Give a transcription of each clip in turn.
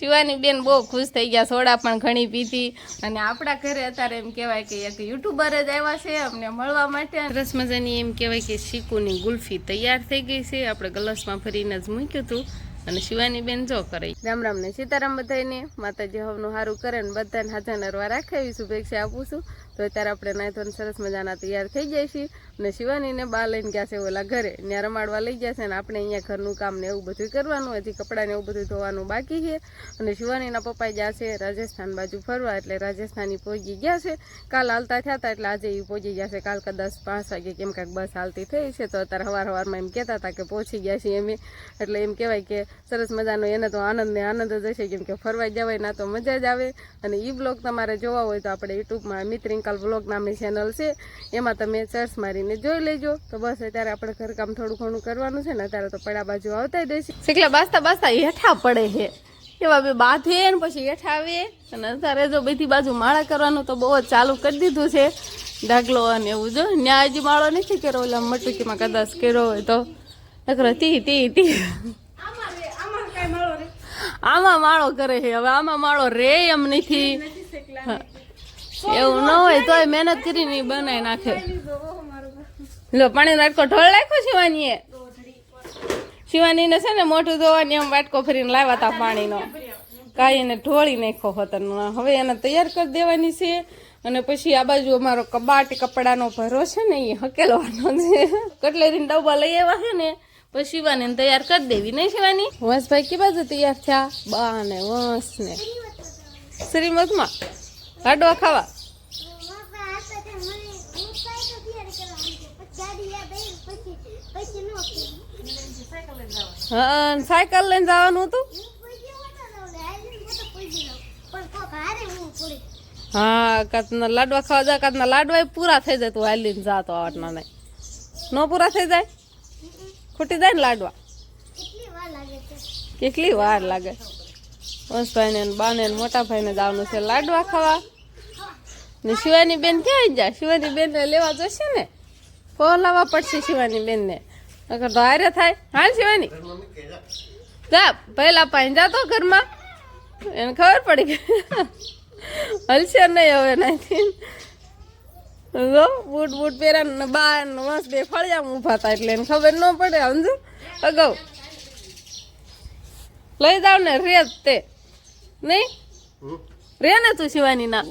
શિવાની બેન બહુ ખુશ થઈ ગયા સોડા પણ ઘણી પીધી. અને આપણા ઘરે અત્યારે એમ કહેવાય કે એક યુટ્યુબર જ આવ્યા છે અમને મળવા માટે. સરસ મજાની એમ કહેવાય કે શીકુની ગુલ્ફી તૈયાર થઈ ગઈ છે. આપણે ગ્લાસમાં ફરીને જ મૂક્યું હતું. અને શિવાની બેન જો કરે. રામ રામ ને સીતારામ બધાને માતાજી હવનું સારું કરે ને બધાને હાજર નરવા રાખે એવી શુભેચ્છા આપું છું. તો અત્યારે આપણે નાઈ ધોઈને સરસ મજાના તૈયાર થઈ જાય છીએ અને શિવાનીને બા લઈને ગયા છે ઓલા ઘરે. ત્યાં રમાડવા લઈ ગયા છે અને આપણે અહીંયા ઘરનું કામ ને એવું બધું કરવાનું, હજી કપડાને એવું બધું ધોવાનું બાકી છે. અને શિવાનીના પપ્પા ગયા છે રાજસ્થાન બાજુ ફરવા, એટલે રાજસ્થાની પહોંચી ગયા છે. કાલ હાલતા થયા હતા, એટલે આજે એ પહોંચી ગયા છે. કાલ કદાચ પાંચ વાગે કેમ કાંઈક બસ હાલતી થઈ છે, તો અત્યારે સવાર સવારમાં એમ કહેતા હતા કે પહોંચી ગયા છીએ અમે. એટલે એમ કહેવાય કે સરસ મજાનો એને તો આનંદ ને આનંદ જ હશે, કેમ કે ફરવા જવાય ના તો મજા જ આવે. અને એ બ્લોગ તમારે જોવા હોય તો આપણે યુટ્યુબમાં મિત્રિંકલ બ્લોગ નામની ચેનલ છે, એમાં તમે સર્ચ મારીને જોઈ લેજો. તો બસ અત્યારે આપણે ઘરકામ થોડું ઘણું કરવાનું છે ને અત્યારે તો પડા બાજુ આવતા દેશે. શીખલા બાસતા બાસતા હેઠા પડે છે. એવા બે બાંધે ને પછી હેઠા આવે. અને અત્યારે જો બધી બાજુ માળા કરવાનું તો બહુ જ ચાલુ કરી દીધું છે. ઢગલો અને એવું જો ન્યા હજી માળો નથી કર્યો. એટલે મટુકીમાં કદાચ કર્યો હોય તો. નકરો તી તી તી. આમાં માળો કરે છે. હવે આમાં માળો રે એમ નથી. એવું ન હોય તોય મહેનત કરીને બનાવી નાખે. લો પાણી વાટકો ઢોળ નાખ્યો શિવાનીએ? શિવાનીને છે ને મોટું ધોવાની એમ વાટકો ફરીને લાવ્યા હતા પાણીનો. કાંઈ એને ઢોળી નાખ્યો હતો હવે એને તૈયાર કરી દેવાની છે અને પછી આ બાજુ અમારો કબાટ કપડાનો ભરો છે ને એ હકેલવાનો છે. કટલેરીના ડબ્બા લઈ આવ્યા છે ને પછી શિવાનીને તૈયાર કરી દેવી. નહીં શિવાની? વંશભાઈ કે બાજુ તૈયાર થયા? બા ને વંશ ને. શ્રીમતમાં લાડવા ખાવા. હા, સાયકલ લઈને જવાનું હતું? હા, કાતના લાડવા ખાવા જાય કાતના લાડવા પૂરા થઈ જાય તું હાલીને જાતો આવટના નહીં ન પૂરા થઈ જાય? ખૂટી જાય ને લાડવા? કેટલી વાર લાગે? વંશભાઈને બાને મોટા ભાઈને જવાનું છે લાડવા ખાવા. ને શિવાની બેન ક્યાં જાય શિવાની બેનને લેવા જશે ને? ફોન લાવવા પડશે શિવાની બેન ને નકર હારે થાય. હા શિવાની. જા, પહેલા પાંજા તો ઘરમાં. એને ખબર પડી ગઈ હલશે નહીં હવે નાથી જો, બૂટ બૂટ પહેર્યા ને બા ને વંશ બે ફળિયા ઊભા હતા એટલે એને ખબર ન પડે સમજુ અગાઉ. લઈ જાવ ને, રે તે. નહીં? રે ને તું શિવાની ના.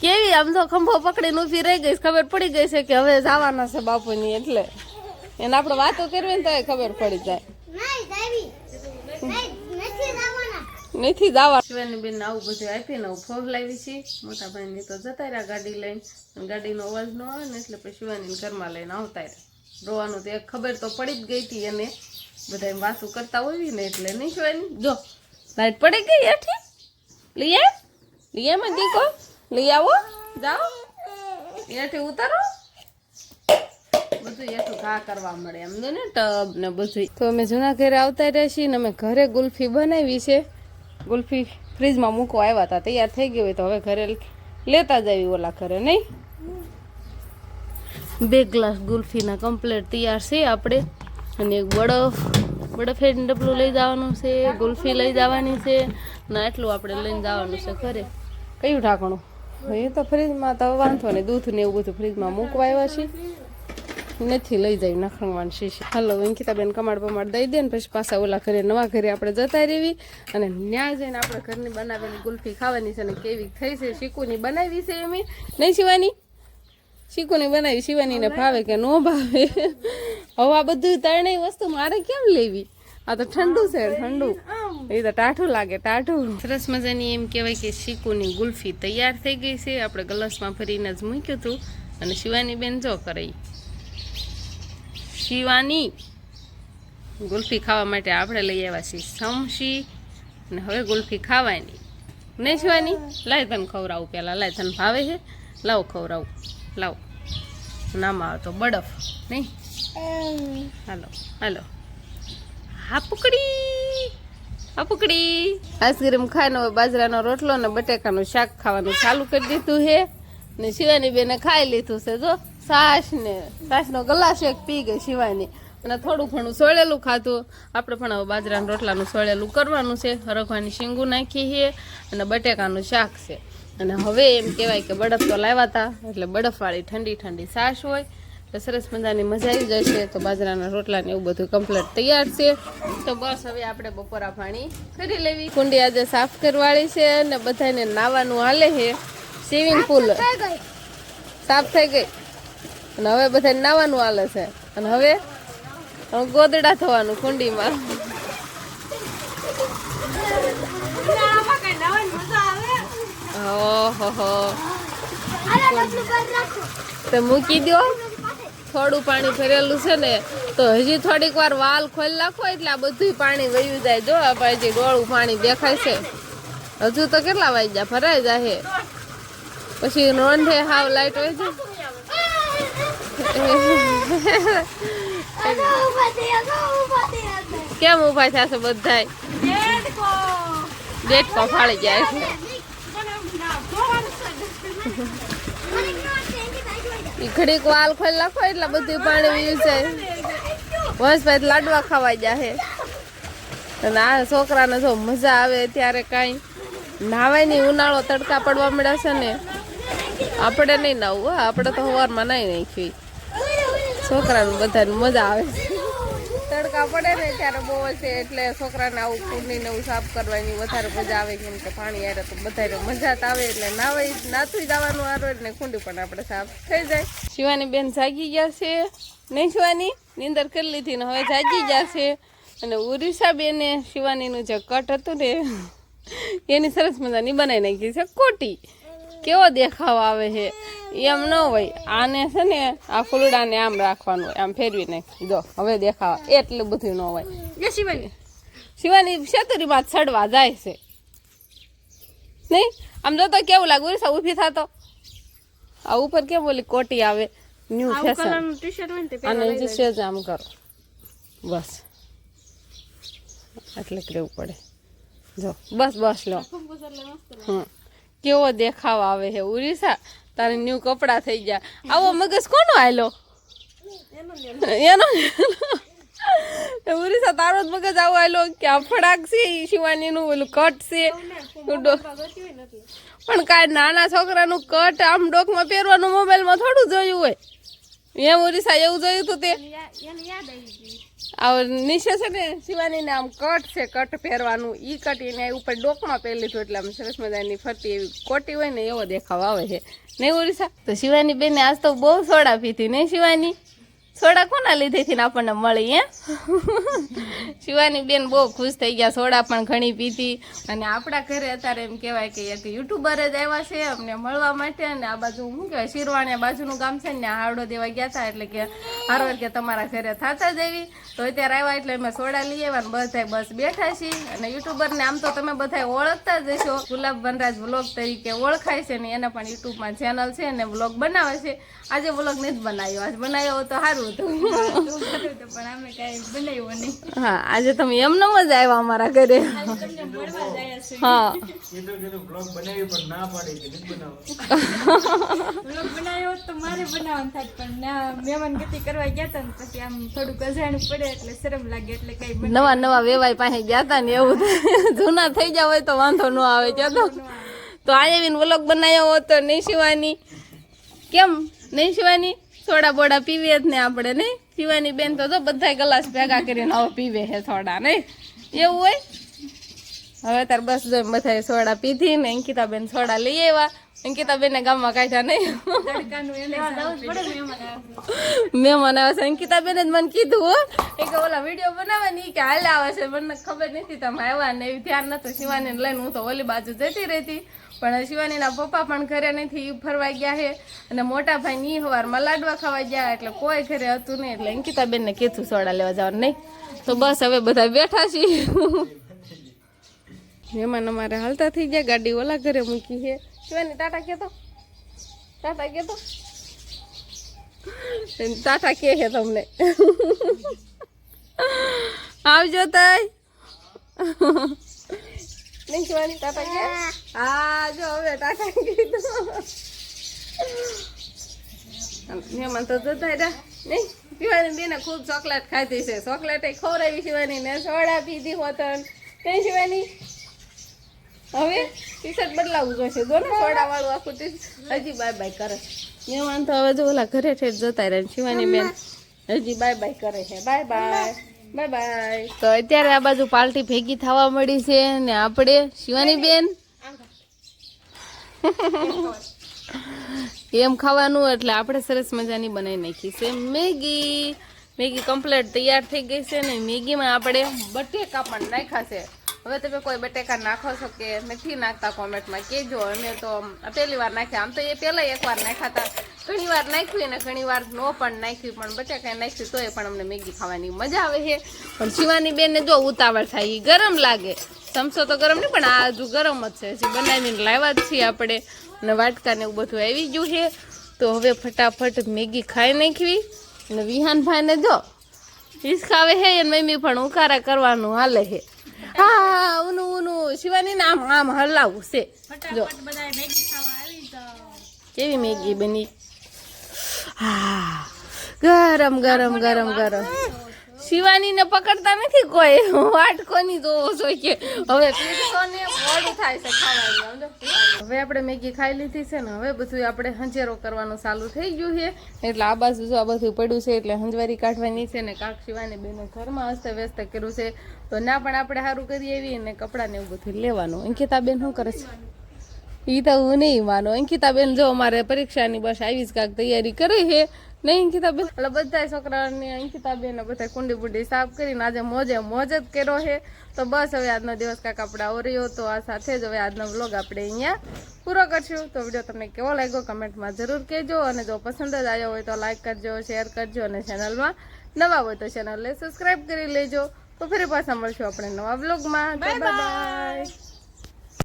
કેવી, આમ તો ખંભો પકડીને ઊભી રહી ગઈ ખબર પડી ગઈ છે કે હવે જવાના છે બાપુની એટલે. એને આપણે વાતો કરવી ને તો ખબર પડી જાય. નથી દાવા શિવાની બેન આવું બધું આપીને હું ફોગ લાવી છે. મોટા ભાઈ તો જતા રહ્યા ગાડી લઈને. ગાડીનો અવાજ ન આવે ને એટલે પછી શિવાની ઘરમાં લઈને આવતા રહ્યા. રોવાનું તો એક ખબર તો પડી જ ગઈ હતી એને. બધા એમ વાતું કરતા હોય ને એટલે નહીં શિવાની. જો લાઈટ પડી ગઈ હેઠી. લઈ આવ લઈ આવ દીકો. લઈ આવો. જાઓ. હેઠી ઉતારો. તો અમે જૂના ઘરે આવતા રહ્યા છીએ ને અમે ઘરે ગુલ્ફી બનાવી છે. ગુલ્ફી ફ્રીજમાં મૂકવા આવ્યા હતા. તૈયાર થઈ ગઈ હોય તો હવે ઘરે લેતા જ આવી ઓલા ઘરે, નહીં? બે ગ્લાસ ગુલ્ફીના કમ્પ્લેટ તૈયાર છે આપણે. અને એક બરફ. બરફેનું ડબલું લઈ જવાનું છે. ગુલ્ફી લઈ જવાની છે. ને એટલું આપણે લઈને જવાનું છે ઘરે. કયું ઢાંકણું? એ તો ફ્રીજમાં તો વાંધો ને દૂધ ને એવું બધું ફ્રીજમાં મૂકવા આવ્યા છે નથી લઈ જાય નખણવાન શીશી હાલો અંકિતાબેન કમાડ પમાડ દઈ દે ને પછી પાછા ઓલા ઘરે નવા ઘરે આપણે જતા રહેવી અને ન્યા જઈને આપણે ઘરની બનાવેલી ગુલ્ફી ખાવાની છે અને કેવી થઈ છે શીકુની બનાવી છે એમ. નહીં શિવાની? શીકુની બનાવી શિવાનીને ભાવે કે ન ભાવે? હવે આ બધું ત્રણેય વસ્તુ મારે કેમ લેવી? આ તો ઠંડુ છે ઠંડુ. એ તો ટાઠું લાગે ટાઠું સરસ મજાની એમ કહેવાય કે શીકુની ગુલ્ફી તૈયાર થઈ ગઈ છે. આપણે ગ્લાસમાં ભરીને જ મૂક્યું હતું. અને શિવાની બેન જો કરે ઈ. શિવાની ગુલ્ફી ખાવા માટે આપણે લઈ આવ્યા છીએ સમશી અને હવે ગુલ્ફી ખાવાની. નહીં શિવાની, લાય તને ખવડાવું પહેલાં લાય તને ભાવે છે? લાવ ખવડાવું, લાવ. નામાં આવે તો બરફ નહીં? હાલો હાલો. હા, પકડી હા, પકડી. ખાઈને હવે બાજરાનો રોટલો ને બટેકાનું શાક ખાવાનું ચાલુ કરી દીધું છે. ને શિવાની બેને ખાઈ લીધું છે, જો. છાશ ને સાસ નો ગલાસ એક પી ગઈ શિવાની. અને થોડું ઘણું સોળેલું ખાધું. આપણે પણ હવે બાજરાના રોટલાનું સોળેલું કરવાનું છે. હરખવાની શીંગું નાખી છે અને બટેકાનું શાક છે. અને હવે એમ કહેવાય કે બરફ તો લાવ્યા હતા એટલે બરફવાળી ઠંડી ઠંડી સાસ હોય. તો સરસ મજાની મજા આવી જશે. તો બાજરાના રોટલાને એવું બધું કમ્પ્લીટ તૈયાર છે. તો બસ હવે આપણે બપોરા પાણી કરી લેવી. કુંડી આજે સાફ કરવાળી છે અને બધાને નાવાનું હાલે છે. સ્વિમિંગ પુલ સાફ થઈ ગઈ. અને હવે બધાને નાવાનું હાલે છે. અને હવે ગોદડા થવાનું કુંડીમાં. તો મૂકી દો થોડું પાણી ભરેલું છે ને, તો હજી થોડીક વાર વાલ ખોલી નાખો, એટલે આ બધું પાણી વયું જાય. જો આપણે પછી ડોળું પાણી દેખાય છે. હજુ તો કેટલા વાગ્યા? ભરાઈ જાય પછી નોંધે હાવ લાઈટ હોય છે. કેમ ઊભા થયા બધા ડેટ કો ફાળી જાય છે. ઘડીક વાલ ખોલી નાખો એટલે બધું પાણી પીયું જાય. વંશભાઈ લાડવા ખાવા જાહે અને આ છોકરાને જો મજા આવે ત્યારે કાંઈ. નાવાય નહીં ઉનાળો તડકા પડવા મળ્યા છે ને. આપણે નહીં નાવું આપણે તો સવારમાં નાહી નાખી છોકરાને બધાને મજા આવે છે. તડકા પડે ને ત્યારે બહુ છે એટલે છોકરાને આવું કુંડી ને એવું સાફ કરવાની વધારે મજા આવે કેમ કે પાણી આવે તો બધાને મજા જ આવે એટલે નાવાય નાતું જવાનું આરો એટલે કુંડી પણ આપણે સાફ થઈ જાય. શિવાની બેન જાગી ગયા છે. નહીં શિવાની? નીંદર કરી લીધી ને હવે જાગી ગયા છે. અને ઉરીસા બેને શિવાનીનું જે કટ હતું ને એની સરસ મજાની બનાવી નાખી છે કોટી. કેવો દેખાવ આવે છે? એમ ન હોય. આને છે ને આ ફૂલડાને આમ રાખવાનું હોય. આમ ફેરવી નાખી. જો હવે દેખાવા. એટલું બધું ન હોય. શિવાની. શેતુરીમાં ચડવા જાય છે. નહીં? આમ જો તો કેવું લાગે? ઉરીસા ઊભી થતો આ ઉપર કેમ બોલી કોટી આવે? New fashion. અને જે આમ કરો. બસ. એટલે કેવું પડે. જો બસ બસ લો. હમ. કેવો દેખાવ આવે છે ઉરીસા? તારે ન્યુ કપડા થઈ ગયા. આવો મગજ કોનો આયલો? એનો ઉરીસા, તારો જ મગજ આવો આયલો કે આ ફડાક છે શિવાનીનું ઓલું કટ છે. પણ કાંઈ નાના છોકરાનું કટ આમ ડોકમાં પહેરવાનું મોબાઈલમાં થોડું જોયું હોય. એમ ઉરીસા, એવું જોયું હતું તે? આ નીચે છે ને શિવાનીને આમ કટ છે, કટ પહેરવાનું. ઈ કટ એને ઉપર ડોકમાં પહેરી લીધું એટલે આમ સરસ મજાની ફરતી એવી કોટી હોય ને એવો દેખાવ આવે છે. નહીં, ઓરિસા? તો શિવાની બેને આજ તો બહુ સોડા પીધી, નહીં શિવાની? સોડા કોના લીધેથી આપણને મળી હે શિવાની બેન બહુ ખુશ થઈ ગયા, સોડા પણ ઘણી પીધી. અને આપણા ઘરે અત્યારે એમ કહેવાય કે એક યુટ્યુબર જ આવ્યા છે અમને મળવા માટે. અને આ બાજુ શું કહેવાય, શિરવાણિયા બાજુનું ગામ છે ને હાડો દેવા ગયા હતા. એટલે કે હારવાર કે તમારા ઘરે થતા જ એવી. તો અત્યારે આવ્યા એટલે અમે સોડા લઈ આવ્યા ને બધાય બસ બેઠા છીએ. અને યુટ્યુબરને આમ તો તમે બધા ઓળખતા જ હશો. ગુલાબ વનરાજ વ્લોગ તરીકે ઓળખાય છે ને, એને પણ યુટ્યુબમાં ચેનલ છે ને, વ્લોગ બનાવે છે. આજે વ્લોગ નથી બનાવ્યો. આજ બનાવ્યો તો સારું હતું હા. આજે તમે એમ ન જ આવ્યા અમારા ઘરે. હા. કીધું કીધું બ્લોગ બનાવી પણ ના પાડી કે નથી બનાવવો. વ્લોગ બનાવ્યો તો મારે બનાવવાનું થાય પણ ના મહેમાન ગતિ કરવા ગયા હતા ને પછી આમ થોડુંક અજાણું પડે એટલે શરમ લાગે એટલે કઈ બના- નવા નવા વેવાય પાસે ગયા હતા ને એવું જૂના થઈ ગયા હોય તો વાંધો ન આવે ત્યાં તો તો આ આવીને વ્લોગ બનાવ્યો હોત તો નહીં શિવાની. કેમ? નહીં શિવાની? સોડા બોડા પીવીએ જ ને આપણે નહીં? પીવાની બેન તો જો બધા ગ્લાસ ભેગા કરીને હવે પીવે છે સોડા નહીં? એવું હોય? હવે તાર બસ જો બધા સોડા પીધી ને અંકિતા બેન સોડા લઈ આવ્યા. અંકિતા બેન ગામમાં કાઢ્યા નહીં? મહેમાન આવે. છે. અંકિતા બેન જ મને કીધું હો. એ કે ઓલા વીડિયો બનાવવાની કે હાલ આવે છે. મને ખબર નથી તમે આવ્યા ને એવું ધ્યાન નતું. શિવાની લઈને હું તો ઓલી બાજુ જતી રહેતી. પણ શિવાનીના પપ્પા પણ ઘરે નથી ફરવા ગયા છે. અને મોટા ભાઈ ની સવારમાં લાડવા ખાવા ગયા, એટલે કોઈ ઘરે હતું નહીં. એટલે અંકિતા બેનને કીધું સોડા લેવા જવાનું નહીં. તો બસ હવે બધા બેઠા છીએ. મહેમાન અમારે હાલતા થઈ ગયા, ગાડી ઓલા ઘરે મૂકી છે. શિવાની ટાટા કહેતો ટાટા કહેતો ટાટા કે છે તમને. આવજો તઈ. નહીં શિવાની ટાટા કે હા, જો હવે ટાટા કીધું મહેમાન તો જતા રહ્યા નહીં શિવાની બેને ખૂબ ચોકલેટ ખાધી છે. ચોકલેટ ખવડાવી શિવાની ને સોડા પીધી હોતન કઈ શિવાની. હવે ટી શર્ટ બદલાવું જોશે જો ને સોડા વાળું આખું ટી હજી બાય બાય કરે મહેમાન તો હવે જો ઓલા ઘરે ઠેઠ જતા રહે શિવાની બેન. હજી બાય બાય કરે છે. બાય બાય બાય તો અત્યારે આ બાજુ પાર્ટી ભેગી થવા મળી છે ને આપણે શિવાની બેન? એમ ખાવાનું એટલે આપણે સરસ મજાની બનાવી નાખી છે. મેગી મેગી કમ્પ્લીટ તૈયાર થઈ ગઈ છે ને મેગીમાં આપણે બટેકા પણ નાખ્યા છે. હવે તમે કોઈ બટેકા નાખો છો કે નથી નાખતા કોમેન્ટમાં કહેજો અમે તો પહેલી વાર નાખ્યા. આમ તો એ પહેલાં એકવાર નાખ્યા હતા. ઘણી વાર નાખ્યું ને ઘણી વાર નો પણ નાખ્યું પણ બટેકા નાખ્યું તોય પણ અમને મેગી ખાવાની મજા આવે છે. પણ શિવાની બેનને જો ઉતાવળ થાય એ ગરમ લાગે. સમસો તો ગરમ નહીં પણ આ હજુ ગરમ જ છે. હજી બનાવીને લાવ્યા જ છીએ આપણે. અને વાટકા ને એવું બધું આવી ગયું છે. તો હવે ફટાફટ મેગી ખાઈ નાખવી. અને વિહાનભાઈને જો હિસકાવે છે અને મમ્મી પણ ઉકારા કરવાનું હાલે છે. હા ઉનું ઉનું શિવાની આમ આમ હલાવું છે. જો. ખાવા કેવી મેગી બની? ગરમ ગરમ ગરમ ગરમ. શિવાની ને પકડતા નથી કોઈ. વાટકોની જોવો જોઈએ? હવે હવે આપણે મેગી ખાઈ લીધી છે ને, હવે બધું આપણે હંજેરો કરવાનું ચાલુ થઈ ગયું છે. એટલે આ બાજુ જો આ બધું પડ્યું છે, એટલે હંજવારી કાઢવાની છે ને, કાક શિવાની બેને ઘરમાં અસ્ત વ્યસ્ત કર્યું છે. તો ના પણ આપણે સારું કરી એવી ને કપડાં ને એવું બધું લેવાનું. અંકિતા બેન શું કરે છે? ઈ તો હું નહીં માનો. અંકિતાબેન જો અમારે પરીક્ષાની બસ આવી જ કાંક તૈયારી કરી છે. નહીં અંકિતાબેન? એટલે બધા છોકરાઓને અંકિતાબેન બધા કુંડી બુંડી સાફ કરીને આજે મોજે મોજ જ કર્યો છે. તો બસ હવે આજનો દિવસ કાંક આપણે આવર્યો તો આ સાથે જ હવે આજનો વ્લોગ આપણે અહીંયા પૂરો કરશું. તો વીડિયો તમને કેવો લાગ્યો કમેન્ટમાં જરૂર કહેજો. અને જો પસંદ જ આવ્યો હોય તો લાઈક કરજો શેર કરજો અને ચેનલમાં નવા હોય તો ચેનલને સબસ્ક્રાઈબ કરી લેજો. તો ફરી પાછા મળશું આપણે નવા વ્લોગમાં. Bye bye